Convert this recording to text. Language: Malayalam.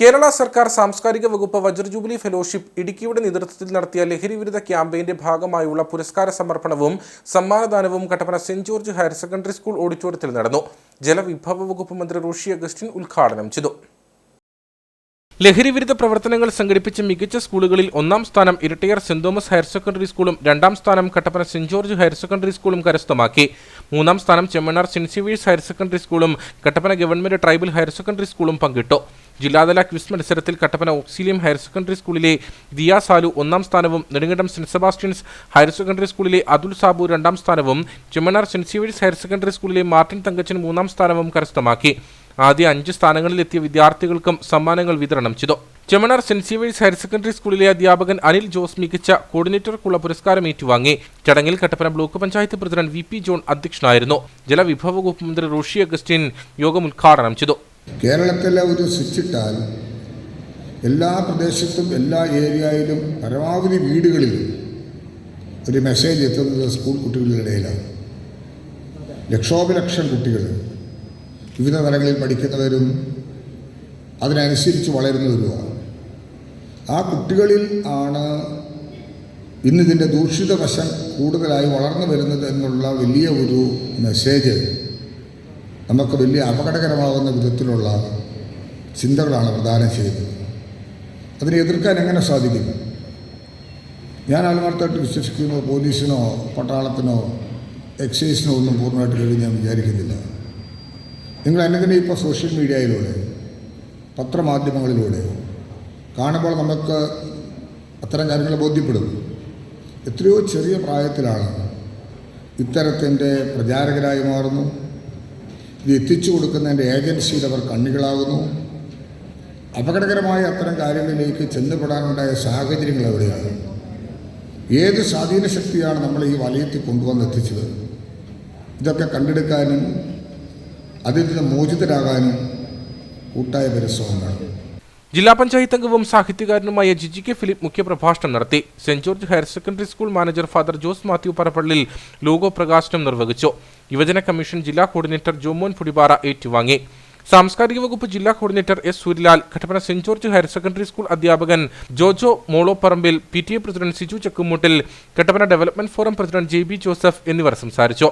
കേരള സർക്കാർ സാംസ്കാരിക വകുപ്പ് വജ്ര ജൂബിലി ഫെലോഷിപ്പ് ഇടുക്കിയുടെ നേതൃത്വത്തിൽ നടത്തിയ ലഹരി വിരുദ്ധ ക്യാമ്പയിന്റെ ഭാഗമായുള്ള പുരസ്കാര സമർപ്പണവും സമ്മാനദാനവും Kattappana Saint George higher secondary school ഓഡിറ്റോറിയത്തിൽ നടന്നു. ജലവിഭവ വകുപ്പ് മന്ത്രി റോഷി അഗസ്റ്റിൻ ഉദ്ഘാടനം ചെയ്തു. ലഹരി വിരുദ്ധ പ്രവർത്തനങ്ങൾ സംഘടിപ്പിച്ച മികച്ച സ്കൂളുകളിൽ ഒന്നാം സ്ഥാനം Irattayar Saint Thomas higher secondary സ്കൂളും രണ്ടാം സ്ഥാനം Kattappana Saint George higher secondary സ്കൂളും കരസ്ഥമാക്കി. മൂന്നാം സ്ഥാനം ചെമ്മണ്ണാർ സെന്റ് ഹയർ സെക്കൻഡറി സ്കൂളും Kattappana government tribal higher secondary സ്കൂളും പങ്കിട്ടു. ജില്ലാതല ക്വിസ് മത്സരത്തിൽ കട്ടപ്പന ഓക്സിലിയം ഹയർ സെക്കൻഡറി സ്കൂളിലെ ദിയ സാലു ഒന്നാം സ്ഥാനവും Nedumkandam Saint Sebastian's higher secondary സ്കൂളിലെ അതുൽ സാബു രണ്ടാം സ്ഥാനവും ചെമ്മണ്ണാർ സെന്റ് ഹയർ സെക്കൻഡറി സ്കൂളിലെ മാർട്ടിൻ തങ്കച്ചൻ മൂന്നാം സ്ഥാനവും കരസ്ഥമാക്കി. ആദ്യ അഞ്ച് സ്ഥാനങ്ങളിലെത്തിയ വിദ്യാർത്ഥികൾക്കും സമ്മാനങ്ങൾ വിതരണം ചെയ്തു. ചെമ്മണാർ സെന്റ് സീവേഴ്സ് ഹയർ സെക്കൻഡറി സ്കൂളിലെ അധ്യാപകൻ അനിൽ ജോസ് മികച്ച കോർഡിനേറ്റർക്കുള്ള പുരസ്കാരം ഏറ്റുവാങ്ങി. ചടങ്ങിൽ Kattappana block panchayat president V P John അധ്യക്ഷനായിരുന്നു. ജലവിഭവ വകുപ്പ് മന്ത്രി റോഷി അഗസ്റ്റിൻ യോഗം ഉദ്ഘാടനം ചെയ്തു. കേരളത്തിലെ ഒരു സ്വിച്ചിട്ടാൽ എല്ലാ പ്രദേശത്തും എല്ലാ ഏരിയയിലും പരമാവധി വീടുകളിൽ ഒരു മെസ്സേജ് എത്തുന്നത് സ്കൂൾ കുട്ടികളുടെ ഇടയിലാണ്. ലക്ഷോപലക്ഷം കുട്ടികൾ വിവിധ തലങ്ങളിൽ പഠിക്കുന്നവരും അതിനനുസരിച്ച് വളരുന്നവരുമാണ് ആ കുട്ടികളിൽ ആണ് ഇന്നിതിന്റെ ദൂഷിത വശം കൂടുതലായി വളർന്നു വരുന്നത് എന്നുള്ള വലിയ ഒരു മെസ്സേജ് നമുക്ക് വലിയ അപകടകരമാകുന്ന വിധത്തിലുള്ള ചിന്തകളാണ് പ്രദാനം ചെയ്യുന്നത്. അതിനെ എതിർക്കാൻ എങ്ങനെ സാധിക്കും? ഞാൻ ആത്മാർത്ഥമായിട്ട് വിശ്വസിക്കുന്നു പോലീസിനോ പട്ടാളത്തിനോ എക്സൈസിനോ ഒന്നും പൂർണമായിട്ട് കഴിയും ഞാൻ വിചാരിക്കുന്നില്ല. നിങ്ങൾ എന്നെ തന്നെ ഇപ്പോൾ സോഷ്യൽ മീഡിയയിലൂടെ പത്രമാധ്യമങ്ങളിലൂടെ കാണുമ്പോൾ നമുക്ക് അത്തരം കാര്യങ്ങൾ ബോധ്യപ്പെടും. എത്രയോ ചെറിയ പ്രായത്തിലാണ് ഇത്തരത്തിന്റെ പ്രചാരകരായി മാറുന്നു. ഇത് എത്തിച്ചു കൊടുക്കുന്നതിന്റെ ഏജൻസിയിൽ അവർ കണ്ണികളാകുന്നു. അപകടകരമായ അത്തരം കാര്യങ്ങളിലേക്ക് ചെന്നുപെടാനുണ്ടായ സാഹചര്യങ്ങൾ എവിടെയാണ്? ഏത് സ്വാധീന ശക്തിയാണ് നമ്മൾ ഈ വലയത്തിൽ കൊണ്ടുവന്ന് എത്തിച്ചത് ഇതൊക്കെ കണ്ടെടുക്കാനും അതിൽ നിന്ന് മോചിതരാകാനും കൂട്ടായ പരിശ്രമം ജില്ലാ പഞ്ചായത്ത് അംഗവും സാഹിത്യകാരനുമായ ജിജി കെ ഫിലിപ്പ് മുഖ്യപ്രഭാഷണം നടത്തി. Saint George higher secondary school manager father Jose Mathew Parappallil logo പ്രകാശനം നിർവഹിച്ചു. യുവജന കമ്മീഷൻ ജില്ലാ കോർഡിനേറ്റർ ജോമോൻ പുടിപാറ ഏറ്റുവാങ്ങി. സാംസ്കാരിക വകുപ്പ് ജില്ലാ coordinator S Suryalal Kattappana Saint George higher secondary school അധ്യാപകൻ Jojo Moloparambil P T A president Siju Chakkumoottil Kattappana development forum president J B Joseph എന്നിവർ സംസാരിച്ചു.